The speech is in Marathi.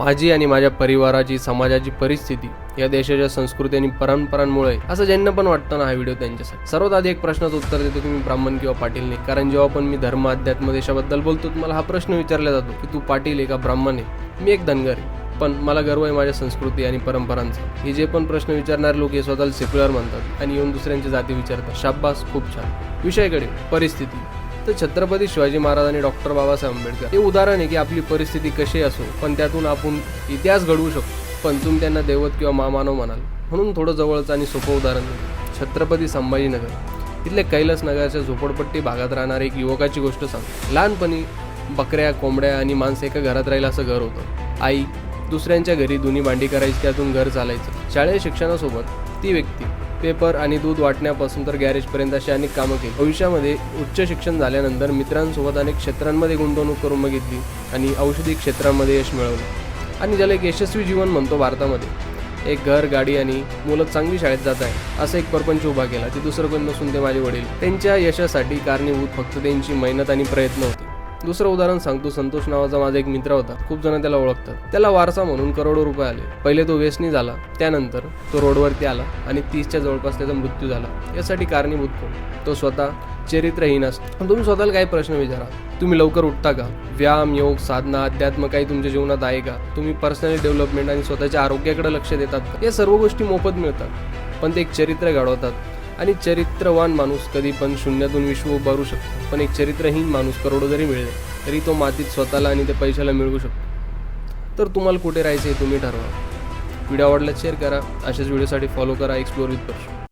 माझी आणि माझ्या परिवाराची समाजाची परिस्थिती या देशाच्या संस्कृती आणि परंपरांमुळे असं ज्यांना पण वाटतं ना हा व्हिडिओ त्यांच्यासाठी. सर्वात आधी एक प्रश्नाचं उत्तर देतो की मी ब्राह्मण किंवा पाटील नाही. कारण जेव्हा पण मी धर्म अध्यात्म देशाबद्दल बोलतो मला हा प्रश्न विचारला जातो की तू पाटील आहे का ब्राह्मण आहे? मी एक धनगर आहे. पण मला गर्व आहे माझ्या संस्कृती आणि परंपरांचा. हे जे पण प्रश्न विचारणारे लोक हे स्वतःला सेक्युलर म्हणतात आणि येऊन दुसऱ्यांची जाती विचारतात. शाब्बास खूप छान. विषयाकडे परिस्थिती. तर छत्रपती शिवाजी महाराज आणि डॉक्टर बाबासाहेब आंबेडकर. हे उदाहरण आहे की आपली परिस्थिती कशी असो पण त्यातून आपण इतिहास घडवू शकतो. पण तुम्ही त्यांना दैवत किंवा मामानव म्हणाल. म्हणून थोडं जवळचं आणि सोपं उदाहरण म्हणजे छत्रपती संभाजीनगर. इथल्या कैलास नगरच्या झोपडपट्टी भागात राहणाऱ्या एक युवकाची गोष्ट सांग लहानपणी बकऱ्या कोंबड्या आणि माणसं एका घरात राहील असं घर होतं. आई दुसऱ्यांच्या घरी दुनी भांडी करायची त्यातून घर चालायचं. शालेय शिक्षणासोबत ती व्यक्ती पेपर आणि दूध वाटण्यापासून तर गॅरेजपर्यंत अशी अनेक कामं केली. भविष्यामध्ये उच्च शिक्षण झाल्यानंतर मित्रांसोबत अनेक क्षेत्रांमध्ये गुंतवणूक करून बघितली आणि औषधी क्षेत्रामध्ये यश मिळवलं. आणि ज्याला एक यशस्वी जीवन म्हणतो भारतामध्ये. एक घर गाडी आणि मुलं चांगली शाळेत जात आहे असं एक परपंच उभा केला. ते दुसरं कोण नसून ते माझे वडील. त्यांच्या यशासाठी कारणीभूत फक्त त्यांची मेहनत आणि प्रयत्न होते. दुसरं उदाहरण सांगतो. संतोष नावाचा माझा एक मित्र होता. खूप जण त्याला ओळखतात. त्याला वारसा म्हणून करोडो रुपये आले. पहिले तो वेस्टनी झाला. त्यानंतर तो रोडवरती आला आणि तीसच्या जवळपास त्याचा मृत्यू झाला. यासाठी कारणीभूत कोण? तो स्वतः चरित्रहीन असतो. पण तुम्ही स्वतःला काही प्रश्न विचारा. तुम्ही लवकर उठता का? व्यायाम योग साधना अध्यात्म काही तुमच्या जीवनात आहे का? तुम्ही पर्सनल डेव्हलपमेंट आणि स्वतःच्या आरोग्याकडे लक्ष देतात या सर्व गोष्टी मोफत मिळतात. पण ते एक चरित्र घडवतात. आणि चरित्रवान माणूस कधी पण शून्यातून विश्व उभारू शकतो. पण एक चरित्रहीन माणूस करोडो जरी मिळले तरी तो मातीत स्वतःला आणि त्या पैशाला मिळवू शकतो. तर तुम्हाला कुठे राहायचं हे तुम्ही ठरवा. व्हिडिओ आवडला शेअर करा. अशाच व्हिडिओसाठी फॉलो करा. Explore with Persian